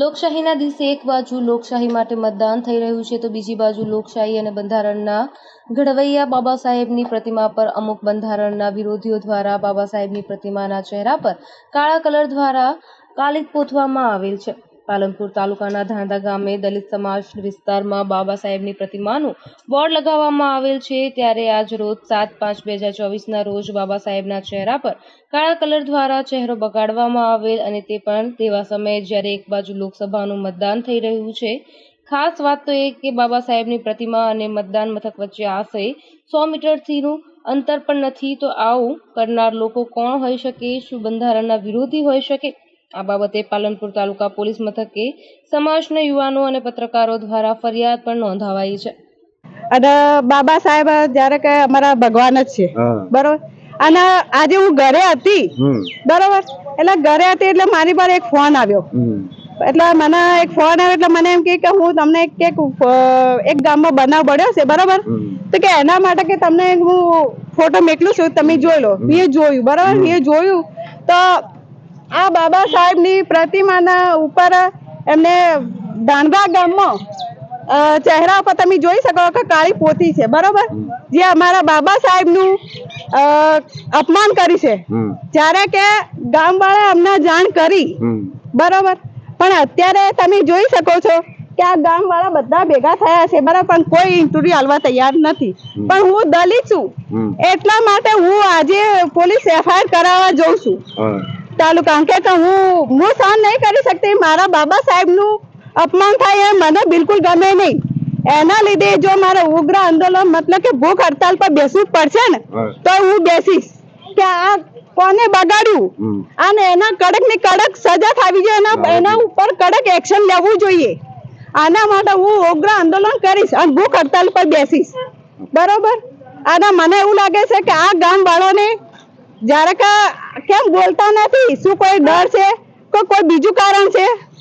લોકશાહીના દિવસે એક બાજુ લોકશાહી માટે મતદાન થઈ રહ્યું છે, તો બીજી બાજુ લોકશાહી અને બંધારણના ઘડવૈયા બાબા સાહેબની પ્રતિમા પર અમુક બંધારણના વિરોધીઓ દ્વારા બાબા સાહેબની પ્રતિમાના ચહેરા પર કાળા કલર દ્વારા કાલિક પોતવામાં આવેલ છે. પાલનપુર તાલુકાના ધાંધા ગામે દલિત સમાજ વિસ્તારમાં બાબા સાહેબની પ્રતિમાનું બોર્ડ લગાવવામાં આવેલ છે. ત્યારે આજ રોજ સાત પાંચ બે હજાર ચોવીસના રોજ બાબા સાહેબના ચહેરા પર કાળા કલર દ્વારા ચહેરો બગાડવામાં આવેલ અને તે પણ તેવા સમયે જ્યારે એક બાજુ લોકસભાનું મતદાન થઈ રહ્યું છે. ખાસ વાત તો એ કે બાબા સાહેબની પ્રતિમા અને મતદાન મથક વચ્ચે આશરે સો મીટરથીનું અંતર પણ નથી. તો આવું કરનાર લોકો કોણ હોઈ શકે? શું બંધારણના વિરોધી હોઈ શકે? આ બાબતે પાલનપુર તાલુકા પોલીસ મથકે સમાજના યુવાનો અને પત્રકારો દ્વારા ફરિયાદ પણ નોંધાવાઈ છે. અને બાબા સાહેબ જ્યારે કે અમારા ભગવાન જ છે. બરોબર? અને આજે હું ઘરે હતી. બરોબર? એટલે ઘરે હતી એટલે મારી પર એક ફોન આવ્યો. એટલે મને એક ફોન આવ્યો એટલે મને એમ કે હું તમને એક એક ગામમાં બનાવ બન્યો છે બરોબર? તો કે એના માટે કે તમને હું ફોટો મેકલું છું તમે જોઈ લો. મેં જોયું બરાબર? મેં જોયું. તો આ બાબા સાહેબની પ્રતિમાના ઉપર એમને દાંડવા ગામમાં ચહેરા પર તમે જોઈ શકો કે કાળી પોતી છે બરોબર? જે અમારા બાબા સાહેબનું નું અપમાન કરી છે. જ્યારે કે ગામવાળા અમને જાણ કરી બરોબર? પણ અત્યારે તમે જોઈ શકો છો કે આ ગામ વાળા બધા ભેગા થયા છે બરાબર? પણ કોઈ ઇન્ટરવ્યુ હાલવા તૈયાર નથી. પણ હું દલિત છું. એટલા માટે હું આજે પોલીસ એફઆઈઆર કરાવવા જઉં છું. હા કારણ કે હું હું સહન નહીં કરી શકતી. મારા બાબા સાહેબનું અપમાન થાય એ મને બિલકુલ ગમે નહીં. એના લીધે જો મારે ઉગ્ર આંદોલન મતલબ કે ભૂખ હડતાલ પર બેસવું પડશે ને તો હું બેસીશ. કે આ કોને બગાડ્યું અને એના કડકની કડક સજા થવી જોઈએ. એના એના ઉપર કડક એક્શન લેવું જોઈએ. આના માટે હું ઉગ્ર આંદોલન કરીશ અને ભૂખ હડતાલ પર બેસીશ. બરોબર? અને મને એવું લાગે છે કે આ ગામ વાળાને જ્યારે કે કેમ બોલતા નથી? શું કોઈ ડર છે? કે કોઈ બીજું કારણ છે?